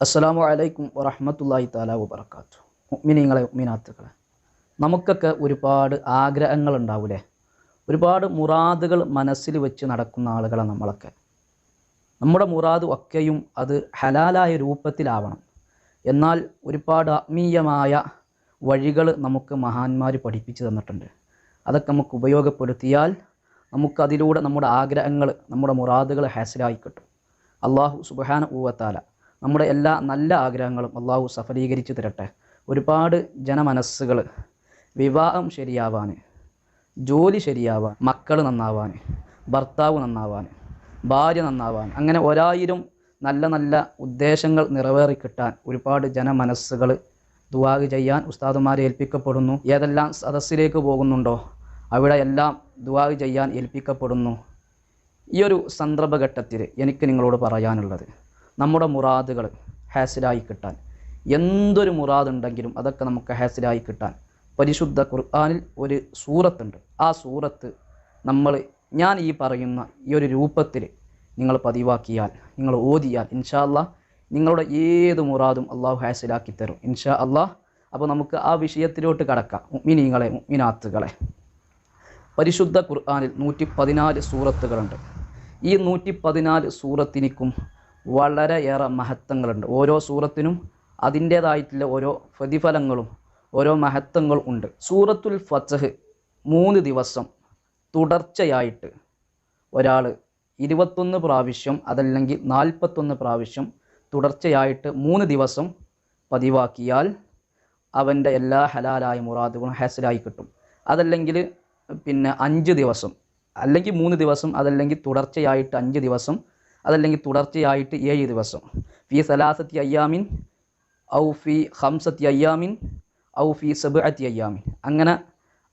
അസ്സലാമു അലൈക്കും വറഹമത്തല്ലാഹി താല വബർക്കാത്തു മുഅ്മിനീങ്ങളെ ഉമ്മിനാത്തുക്കളെ നമുക്കൊക്കെ ഒരുപാട് ആഗ്രഹങ്ങൾ ഒരുപാട് മുറാദുകൾ മനസ്സിൽ വെച്ച് നടക്കുന്ന ആളുകളാണ് നമ്മളൊക്കെ. നമ്മുടെ മുറാദ് ഒക്കെയും അത് ഹലാലായ രൂപത്തിലാവണം. എന്നാൽ ഒരുപാട് ആത്മീയമായ വഴികൾ നമുക്ക് മഹാന്മാർ പഠിപ്പിച്ചു തന്നിട്ടുണ്ട്. അതൊക്കെ നമുക്ക് ഉപയോഗപ്പെടുത്തിയാൽ നമുക്കതിലൂടെ നമ്മുടെ ആഗ്രഹങ്ങൾ നമ്മുടെ മുറാദുകൾ ഹാസിലായി കിട്ടും. അള്ളാഹു സുബഹാന ഊവത്താല നമ്മുടെ എല്ലാ നല്ല ആഗ്രഹങ്ങളും അള്ളാഹു സഫലീകരിച്ചു തരട്ടെ. ഒരുപാട് ജനമനസ്സുകൾ. വിവാഹം ശരിയാവാൻ ജോലി ശരിയാവാൻ മക്കൾ നന്നാവാൻ ഭർത്താവ് നന്നാവാൻ ഭാര്യ നന്നാവാൻ അങ്ങനെ ഒരായിരം നല്ല നല്ല ഉദ്ദേശങ്ങൾ നിറവേറി കിട്ടാൻ ഒരുപാട് ജനമനസ്സുകൾ ദുവാഗ് ചെയ്യാൻ ഉസ്താദുമാരെ ഏൽപ്പിക്കപ്പെടുന്നു. ഏതെല്ലാം സദസ്സിലേക്ക് പോകുന്നുണ്ടോ അവിടെ എല്ലാം ദുവാഗ് ചെയ്യാൻ ഏൽപ്പിക്കപ്പെടുന്നു. ഈ ഒരു സന്ദർഭഘട്ടത്തിൽ എനിക്ക് നിങ്ങളോട് പറയാനുള്ളത് നമ്മുടെ മുറാദുകൾ ഹാസിലായി കിട്ടാൻ. എന്തൊരു മുറാദുണ്ടെങ്കിലും അതൊക്കെ നമുക്ക് ഹാസിലായി കിട്ടാൻ. പരിശുദ്ധ ഖുർആാനിൽ ഒരു സൂറത്തുണ്ട്. ആ സൂറത്ത് നമ്മൾ ഞാൻ ഈ പറയുന്ന ഈ ഒരു രൂപത്തിൽ നിങ്ങൾ പതിവാക്കിയാൽ നിങ്ങൾ ഓതിയാൽ ഇൻഷാ അല്ലാ നിങ്ങളുടെ ഏത് മുറാദും അള്ളാഹു ഹാസിലാക്കി തരും ഇൻഷാ അല്ലാ അപ്പോൾ നമുക്ക് ആ വിഷയത്തിലോട്ട് കടക്കാം. മിനിങ്ങളെ മിനാത്തുകളെ പരിശുദ്ധ ഖുർആാനിൽ നൂറ്റി പതിനാല് സൂറത്തുകളുണ്ട്. ഈ നൂറ്റി പതിനാല് സൂറത്തിനിക്കും വളരെയേറെ മഹത്വങ്ങളുണ്ട്. ഓരോ സൂറത്തിനും അതിന്റേതായിട്ടുള്ള ഓരോ പ്രതിഫലങ്ങളും ഓരോ മഹത്വങ്ങളും ഉണ്ട്. സൂറത്തുൽ ഫത്തഹ് മൂന്ന് ദിവസം തുടർച്ചയായിട്ട് ഒരാൾ ഇരുപത്തൊന്ന് പ്രാവശ്യം അതല്ലെങ്കിൽ നാൽപ്പത്തൊന്ന് പ്രാവശ്യം തുടർച്ചയായിട്ട് മൂന്ന് ദിവസം പതിവാക്കിയാൽ അവന്റെ എല്ലാ ഹലാലായ മുറാദുകളും ഹാസിലായി കിട്ടും. അതല്ലെങ്കിൽ പിന്നെ അഞ്ച് ദിവസം അല്ലെങ്കിൽ മൂന്ന് ദിവസം അതല്ലെങ്കിൽ തുടർച്ചയായിട്ട് അഞ്ച് ദിവസം അതല്ലെങ്കിൽ തുടർച്ചയായിട്ട് ഏഴ് ദിവസം. ഫി സലാസത്തി അയ്യാമിൻ ഔ ഫി ഹംസത്തി അയ്യാമിൻ ഔ ഫി സബഅത്തി അയ്യാമിൻ. അങ്ങനെ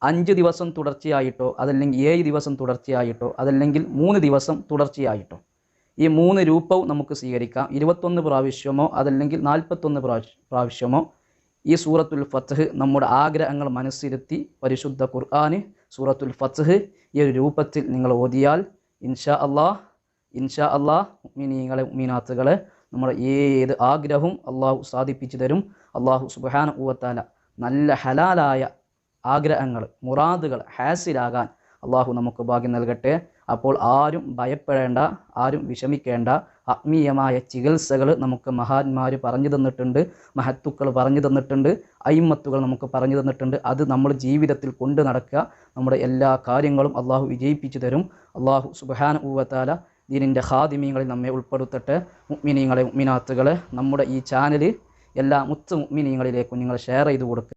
അഞ്ച് ദിവസം തുടർച്ചയായിട്ടോ അതല്ലെങ്കിൽ ഏഴ് ദിവസം തുടർച്ചയായിട്ടോ അതല്ലെങ്കിൽ മൂന്ന് ദിവസം തുടർച്ചയായിട്ടോ. ഈ മൂന്ന് രൂപവും നമുക്ക് സ്വീകരിക്കാം. ഇരുപത്തൊന്ന് പ്രാവശ്യമോ അതല്ലെങ്കിൽ നാൽപ്പത്തൊന്ന് പ്രാവശ്യ പ്രാവശ്യമോ ഈ സൂറത്തുൽ ഫത്ത്ഹ് നമ്മുടെ ആഗ്രഹങ്ങൾ മനസ്സിരുത്തി പരിശുദ്ധ ഖുർആാന് സൂറത്തുൽ ഫത്ത്ഹ് ഈ ഒരു രൂപത്തിൽ നിങ്ങൾ ഓതിയാൽ ഇൻഷാ അള്ളാഹ് ഇൻഷാ അള്ളാഹ് മിനീങ്ങളെ മീനാത്തുകളെ നമ്മുടെ ഏത് ആഗ്രഹവും അള്ളാഹു സാധിപ്പിച്ചു തരും. അള്ളാഹു സുബാന ഊവത്താല നല്ല ഹലാലായ ആഗ്രഹങ്ങൾ മുറാദുകൾ ഹാസിലാകാൻ അള്ളാഹു നമുക്ക് ഭാഗ്യം നൽകട്ടെ. അപ്പോൾ ആരും ഭയപ്പെടേണ്ട ആരും വിഷമിക്കേണ്ട. ആത്മീയമായ ചികിത്സകൾ നമുക്ക് മഹാന്മാർ പറഞ്ഞു തന്നിട്ടുണ്ട് മഹത്തുക്കൾ പറഞ്ഞു തന്നിട്ടുണ്ട് അയിമത്തുകൾ നമുക്ക് പറഞ്ഞു തന്നിട്ടുണ്ട്. അത് നമ്മൾ ജീവിതത്തിൽ കൊണ്ടു നടക്കുക. നമ്മുടെ എല്ലാ കാര്യങ്ങളും അള്ളാഹു വിജയിപ്പിച്ചു തരും. അള്ളാഹു സുബാന ഊവത്താല ദീനിന്റെ ഹാദിമീങ്ങളിൽ നമ്മെ ഉൾപ്പെടുത്തട്ടെ. മുഗ്മിനീങ്ങളെ മുഗ്മിനാത്തുകളെ നമ്മുടെ ഈ ചാനൽ എല്ലാ മുത്ത് മുഗ്മിനീങ്ങളിലേക്കും നിങ്ങൾ ഷെയർ ചെയ്ത് കൊടുക്കുക